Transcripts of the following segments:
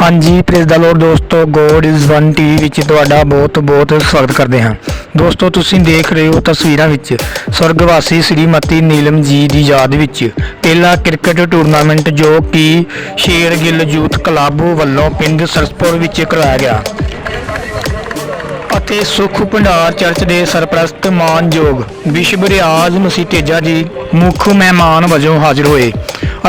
ਹਾਂਜੀ praise the Lord ਦੋਸਤੋ God is one TV ਵਿੱਚ ਤੁਹਾਡਾ ਬਹੁਤ-ਬਹੁਤ ਸਵਾਗਤ ਕਰਦੇ ਹਾਂ। ਦੋਸਤੋ, ਤੁਸੀਂ ਦੇਖ ਰਹੇ ਹੋ ਤਸਵੀਰਾਂ ਵਿੱਚ ਸਵਰਗਵਾਸੀ ਸ੍ਰੀਮਤੀ ਨੀਲਮ ਜੀ ਦੀ ਯਾਦ ਵਿੱਚ ਪਹਿਲਾ ਕ੍ਰਿਕਟ ਟੂਰਨਾਮੈਂਟ ਜੋ ਕਿ ਸ਼ੇਰਗਿੱਲ ਯੂਥ ਕਲੱਬ ਵੱਲੋਂ ਪਿੰਡ ਸਰਸਪੁਰ ਵਿੱਚ ਕਰਵਾਇਆ ਗਿਆ। ਅਤੇ ਸੁਖ ਭੰਡਾਰ ਚਰਚ ਦੇ ਸਰਪ੍ਰਸਤ ਮਾਨਯੋਗ ਵਿਸ਼ਵ ਰਿਆਜ਼ ਮਸੀਹ ਤੇਜਾ ਜੀ ਮੁੱਖ ਮਹਿਮਾਨ ਵਜੋਂ ਹਾਜ਼ਰ ਹੋਏ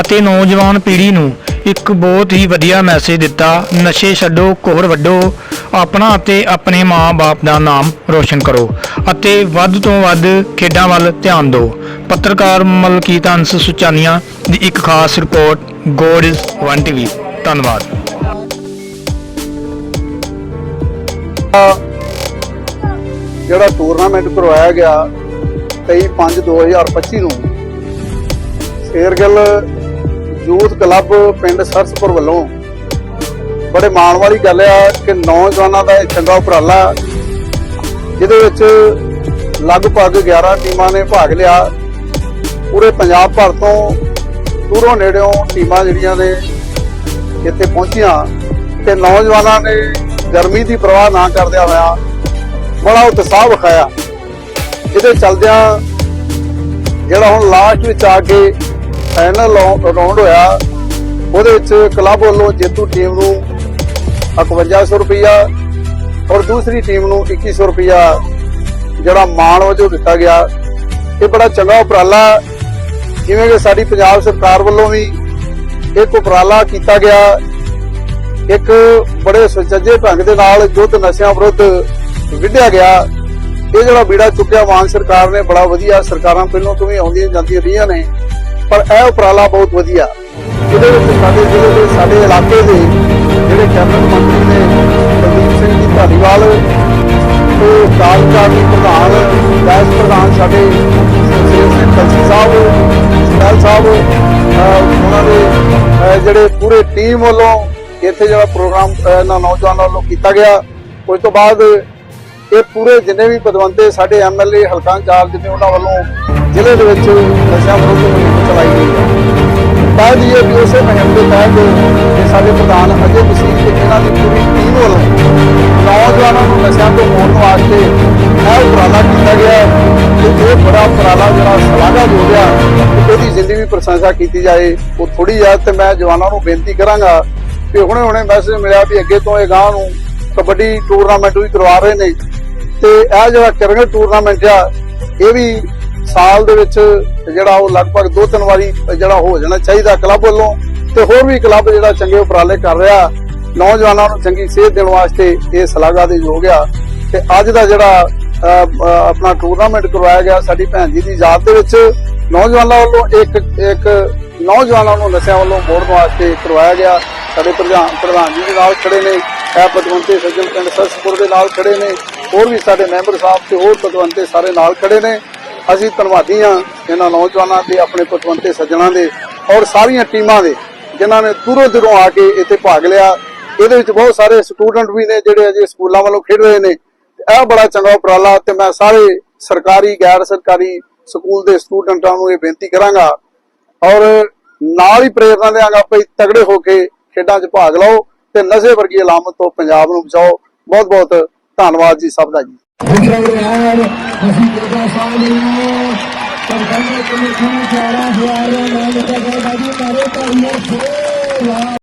ਅਤੇ ਨੌਜਵਾਨ ਪੀੜ੍ਹੀ ਨੂੰ ਇੱਕ ਬਹੁਤ ਹੀ ਵਧੀਆ ਮੈਸੇਜ ਦਿੱਤਾ, ਨਸ਼ੇ ਛੱਡੋ ਕੋਹਰ ਵੱਡੋ ਆਪਣਾ ਅਤੇ ਆਪਣੇ ਮਾਂ-ਬਾਪ ਦਾ ਨਾਮ ਰੋਸ਼ਨ ਕਰੋ ਅਤੇ ਵੱਧ ਤੋਂ ਵੱਧ ਖੇਡਾਂ ਵੱਲ ਧਿਆਨ ਦਿਓ। ਪੱਤਰਕਾਰ ਮਲਕੀਤ ਹੰਸ ਸੁਚਾਨੀਆਂ ਦੀ ਇੱਕ ਖਾਸ report, God is one TV. ਧੰਨਵਾਦ। ਜਿਹੜਾ ਟੂਰਨਾਮੈਂਟ ਕਰਵਾਇਆ ਗਿਆ 23/5/2025 ਨੂੰ ਸ਼ੇਰਗਿੱਲ ਯੂਥ ਕਲੱਬ ਪਿੰਡ ਸਰਸਪੁਰ ਵੱਲੋਂ ਬੜੇ ਮਾਣ ਵਾਲੀ ਗੱਲ ਆ ਕਿ ਨੌਜਵਾਨਾਂ ਦਾ ਇਹ ਚੰਗਾ ਉਪਰਾਲਾ, ਜਿਹਦੇ ਵਿੱਚ ਲਗਭਗ 11 ਟੀਮਾਂ ਨੇ ਭਾਗ ਲਿਆ। ਪੂਰੇ ਪੰਜਾਬ ਭਰ ਤੋਂ ਦੂਰੋਂ ਨੇੜਿਓਂ ਟੀਮਾਂ ਜਿਹੜੀਆਂ ਨੇ ਇੱਥੇ ਪਹੁੰਚੀਆਂ ਤੇ ਨੌਜਵਾਨਾਂ ਨੇ ਗਰਮੀ ਦੀ ਪਰਵਾਹ ਨਾ ਕਰਦਿਆਂ ਹੋਇਆ ਬੜਾ ਉਤਸ਼ਾਹ ਵਿਖਾਇਆ। ਜਿਹਦੇ ਚਲਦਿਆਂ ਜਿਹੜਾ ਹੁਣ ਲਾਸਟ ਵਿੱਚ ਆ ਕੇ ਫਾਈਨਲ ਰਾਉਂਡ ਹੋਇਆ, ਉਹਦੇ ਵਿੱਚ ਕਲੱਬ ਵੱਲੋਂ ਜੇਤੂ ਟੀਮ ਨੂੰ 5100 ਰੁਪਇਆ ਔਰ ਦੂਸਰੀ ਟੀਮ ਨੂੰ 2100 ਰੁਪਇਆ ਜਿਹੜਾ ਮਾਣ ਵਜੋਂ ਦਿੱਤਾ ਗਿਆ। ਇਹ ਬੜਾ ਚੰਗਾ ਉਪਰਾਲਾ, ਜਿਵੇਂ ਕਿ ਸਾਡੀ ਪੰਜਾਬ ਸਰਕਾਰ ਵੱਲੋਂ ਵੀ ਇੱਕ ਉਪਰਾਲਾ ਕੀਤਾ ਗਿਆ। ਇੱਕ ਬੜੇ ਸੁਚੱਜੇ ਢੰਗ ਦੇ ਨਾਲ ਯੁੱਧ ਨਸ਼ਿਆਂ ਵਿਰੁੱਧ ਵਿੱਢਿਆ ਗਿਆ। ਇਹ ਜਿਹੜਾ ਬੀੜਾ ਚੁੱਕਿਆ ਮਾਨ ਸਰਕਾਰ ਨੇ, ਬੜਾ ਵਧੀਆ ਸਰਕਾਰਾਂ ਪਹਿਲਾਂ ਤੋਂ ਵੀ ਆਉਂਦੀਆਂ ਜਾਂਦੀਆਂ ਰਹੀਆਂ ਨੇ, ਪਰ ਇਹ ਉਪਰਾਲਾ ਬਹੁਤ ਵਧੀਆ। ਇਹਦੇ ਵਿੱਚ ਸਾਡੇ ਜ਼ਿਲ੍ਹੇ ਦੇ, ਸਾਡੇ ਇਲਾਕੇ ਦੇ ਜਿਹੜੇ ਕੈਬਨਿਟ ਮੰਤਰੀ ਨੇ, ਕੁਲਦੀਪ ਸਿੰਘ ਜੀ ਧਾਲੀਵਾਲ ਤੇ ਕਾਰਜਕਾਰੀ ਪ੍ਰਧਾਨ ਵੈਸ ਪ੍ਰਧਾਨ ਸਾਡੇ ਸ਼ੇਰ ਸਿੰਘ ਕਲਸੀ ਸਾਹਿਬ ਸਟੈਲ ਸਾਹਿਬ ਉਹਨਾਂ ਦੇ ਜਿਹੜੇ ਪੂਰੇ ਟੀਮ ਵੱਲੋਂ ਇੱਥੇ ਜਿਹੜਾ ਪ੍ਰੋਗਰਾਮ ਇਹਨਾਂ ਨੌਜਵਾਨਾਂ ਵੱਲੋਂ ਕੀਤਾ ਗਿਆ। ਉਸ ਤੋਂ ਬਾਅਦ ਇਹ ਪੂਰੇ ਜਿੰਨੇ ਵੀ ਪਦਵੰਤੇ ਸਾਡੇ ਐਮਐਲਏ ਹਲਕਾ ਇੰਚਾਰਜ ਨੇ ਉਹਨਾਂ ਵੱਲੋਂ ਜ਼ਿਲ੍ਹੇ ਦੇ ਵਿੱਚ ਨਸ਼ਾ ਵਿਰੁੱਧ ਮੁਹਿੰਮ ਚਲਾਈ ਗਈ ਹੈ। ਤਾਂ ਜੀ ਇਹ ਵੀ ਉਸੇ ਮੁਹਿੰਮ ਦੇ ਤਹਿਤ ਇਹ ਸਾਡੇ ਪ੍ਰਧਾਨ ਅਜੇ ਮਸੀਹ ਇਹਨਾਂ ਦੀ ਪੂਰੀ ਟੀਮ ਵੱਲੋਂ ਨੌਜਵਾਨਾਂ ਨੂੰ ਨਸ਼ਿਆਂ ਤੋਂ ਮੋੜਨ ਵਾਸਤੇ ਇਹ ਉਪਰਾਲਾ ਕੀਤਾ ਗਿਆ ਹੈ ਤੇ ਇਹ ਬੜਾ ਉਪਰਾਲਾ ਜਿਹੜਾ ਸ਼ਲਾਘਾ ਹੋ ਗਿਆ ਉਹਦੀ ਜਿੰਨੀ ਵੀ ਪ੍ਰਸ਼ੰਸਾ ਕੀਤੀ ਜਾਏ, ਉਹ ਥੋੜੀ ਆ ਤੇ ਮੈਂ ਜਵਾਨਾਂ ਨੂੰ ਬੇਨਤੀ ਕਰਾਂਗਾ ਕਿ ਹੁਣੇ ਹੁਣੇ ਮੈਸੇਜ ਮਿਲਿਆ ਵੀ ਅੱਗੇ ਤੋਂ ਇਹ ਗਾਂ ਨੂੰ ਕਬੱਡੀ ਟੂਰਨਾਮੈਂਟ ਵੀ ਕਰਵਾ ਰਹੇ ਨੇ। ਤੇ ਇਹ ਜਿਹੜਾ ਕ੍ਰਿਕਟ ਟੂਰਨਾਮੈਂਟ ਆ, ਇਹ ਵੀ ਸਾਲ ਦੇ ਵਿੱਚ ਜਿਹੜਾ ਉਹ ਲਗਭਗ ਦੋ ਤਿੰਨ ਵਾਰੀ ਜਿਹੜਾ ਹੋ ਜਾਣਾ ਚਾਹੀਦਾ ਕਲੱਬ ਵੱਲੋਂ ਤੇ ਹੋਰ ਵੀ ਕਲੱਬ ਜਿਹੜਾ ਚੰਗੇ ਉਪਰਾਲੇ ਕਰ ਰਿਹਾ। ਨੌਜਵਾਨਾਂ ਨੂੰ ਚੰਗੀ ਸੇਧ ਦੇਣ ਵਾਸਤੇ ਇਹ ਸਲਾਗਾ ਦੇ ਯੋਗ ਆ। ਤੇ ਅੱਜ ਦਾ ਜਿਹੜਾ ਆਪਣਾ ਟੂਰਨਾਮੈਂਟ ਕਰਵਾਇਆ ਗਿਆ ਸਾਡੀ ਭੈਣ ਜੀ ਦੀ ਯਾਦ ਦੇ ਵਿੱਚ, ਨੌਜਵਾਨਾਂ ਵੱਲੋਂ ਇੱਕ ਇੱਕ ਨੌਜਵਾਨਾਂ ਨੂੰ ਨਸ਼ਿਆਂ ਵੱਲੋਂ ਮੋੜਨ ਵਾਸਤੇ ਕਰਵਾਇਆ ਗਿਆ। ਸਾਡੇ ਪ੍ਰਧਾਨ ਪ੍ਰਧਾਨ ਜੀ ਦੇ ਨਾਲ ਖੜੇ ਨੇ, ਇਹ ਪਤਵੰਤੇ ਸੱਜਣ ਪਿੰਡ ਸਰਸਪੁਰ ਦੇ ਨਾਲ ਖੜੇ ਨੇ। ਹੋਰ ਵੀ ਸਾਡੇ ਮੈਂਬਰ ਸਾਹਿਬ ਤੇ ਹੋਰ ਪਤਵੰਤੇ ਸਾਰੇ ਨਾਲ ਖੜੇ ਨੇ। ਅਸੀਂ ਧੰਨਵਾਦੀ ਹਾਂ ਇਹਨਾਂ ਨੌਜਵਾਨਾਂ ਦੇ, ਆਪਣੇ ਪਤਵੰਤੇ ਸੱਜਣਾਂ ਦੇ ਔਰ ਸਾਰੀਆਂ ਟੀਮਾਂ ਦੇ, ਜਿਨ੍ਹਾਂ ਨੇ ਦੂਰੋਂ ਦੂਰੋਂ ਆ ਕੇ ਇੱਥੇ ਭਾਗ ਲਿਆ। ਇਹਦੇ ਵਿੱਚ ਬਹੁਤ ਸਾਰੇ ਸਟੂਡੈਂਟ ਵੀ ਨੇ ਜਿਹੜੇ ਅਜੇ ਸਕੂਲਾਂ ਵੱਲੋਂ ਖੇਡ ਰਹੇ ਨੇ। ਇਹ ਬੜਾ ਚੰਗਾ ਉਪਰਾਲਾ ਤੇ ਮੈਂ ਸਾਰੇ ਸਰਕਾਰੀ, ਗੈਰ ਸਰਕਾਰੀ ਸਕੂਲ ਦੇ ਸਟੂਡੈਂਟਾਂ ਨੂੰ ਇਹ ਬੇਨਤੀ ਕਰਾਂਗਾ। ਔਰ ਨਾਲ ਹੀ ਪ੍ਰੇਰਣਾ ਦੇਵਾਂਗਾ ਭਈ ਤਗੜੇ ਹੋ ਕੇ ਖੇਡਾਂ 'ਚ ਭਾਗ ਲਓ ਤੇ ਨਸ਼ੇ ਵਰਗੀ ਅਲਾਮਤ ਤੋਂ ਪੰਜਾਬ ਨੂੰ ਬਚਾਓ। ਬਹੁਤ ਬਹੁਤ ਧੰਨਵਾਦ ਜੀ ਸਭ ਦਾ ਜੀ। ਯਾਰ ਅਸੀਂ ਕਿਹਦਾ ਕਿ ਮੈਂ ਚਾਰਾ ਹਜ਼ਾਰ ਨਾਲ ਬਾਜੀ ਮਾਰੇ ਤਾਂ